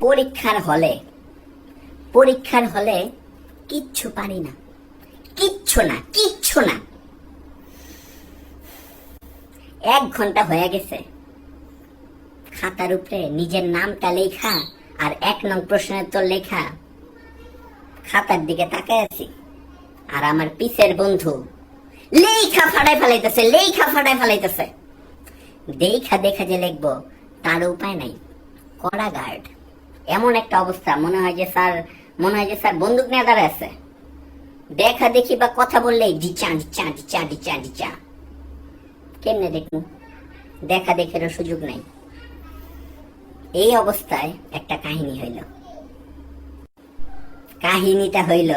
পরীক্ষার হলে পরীক্ষার হলে কিচ্ছু পারি না। কিচ্ছু না কিচ্ছু না। এক ঘণ্টা হয়ে গেছে। খাতার উপরে নিজের নামটা লেখা আর এক নং প্রশ্নের তো লেখা। খাতার দিকে তাকায় আছি। আর আমার পিসের বন্ধু লেখা ফাড়াই ফেলাইতেছে, লেখা ফাড়াই ফেলাইতেছে। দেখা দেখা যে লিখব, তার উপায় নাই। কড়া গার্ড। এমন একটা অবস্থা। মনে হয় যে স্যার, মনে হয় যে স্যার বন্দুক নিয়ে দাঁড়ায় আছে। দেখা দেখি বা কথা বললেই ডিচা ডিচা ডিচা ডিচা ডিচা কেমনে দেখব? দেখা দেখারও সুযোগ নাই। এই অবস্থায় একটা কাহিনী হইল। কাহিনীটা হইল,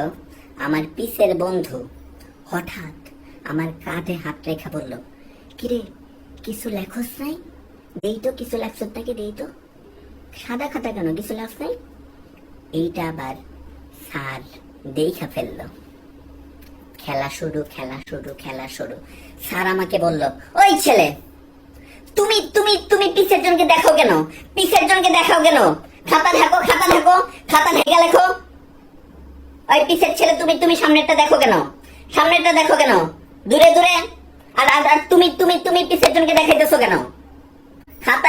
আমার পিসের বন্ধু হঠাৎ আমার কাঁধে হাত রেখা বলল, কিরে, কিছু লেখস নাই? দেই তো কিছু লেখস নাকি দেই তো? সাদা খাতা কেন কিছু লেখস নাই এইটা আবার স্যার দেখা ফেলল। খেলা শুরু খেলা শুরু খেলা শুরু। স্যার আমাকে বলল, ওই ছেলে, তুমি তুমি তুমি পিসের জনকে দেখো কেন? পিসের জনকে দেখাও কেন? খাতা দেখো খাতা দেখো খাতা ঢেকে লেখো। ওই পিসের ছেলে, তুমি তুমি সামনেরটা দেখো কেন? সামনেরটা দেখো কেন? দূরে দূরে। আর আর তুমি তুমি তুমি পিসের জনকে দেখাইতেছো কেন?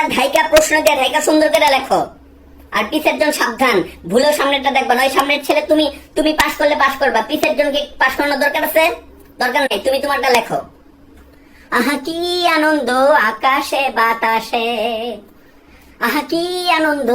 ঢাইকা প্রশ্ন দিয়ে ঢাইকা সুন্দর করে লেখো। আর পিসের জন সাবধান ভুলেও সামনেটা দেখবা, নয় সামনের ছেলে তুমি তুমি পাশ করলে পাশ করবা। পিসের জনকে পাশ করানোর দরকার আছে? দরকার নেই, তুমি তোমারটা লেখো। আহা, কি আনন্দ আকাশে বাতাসে। আহা, কি আনন্দ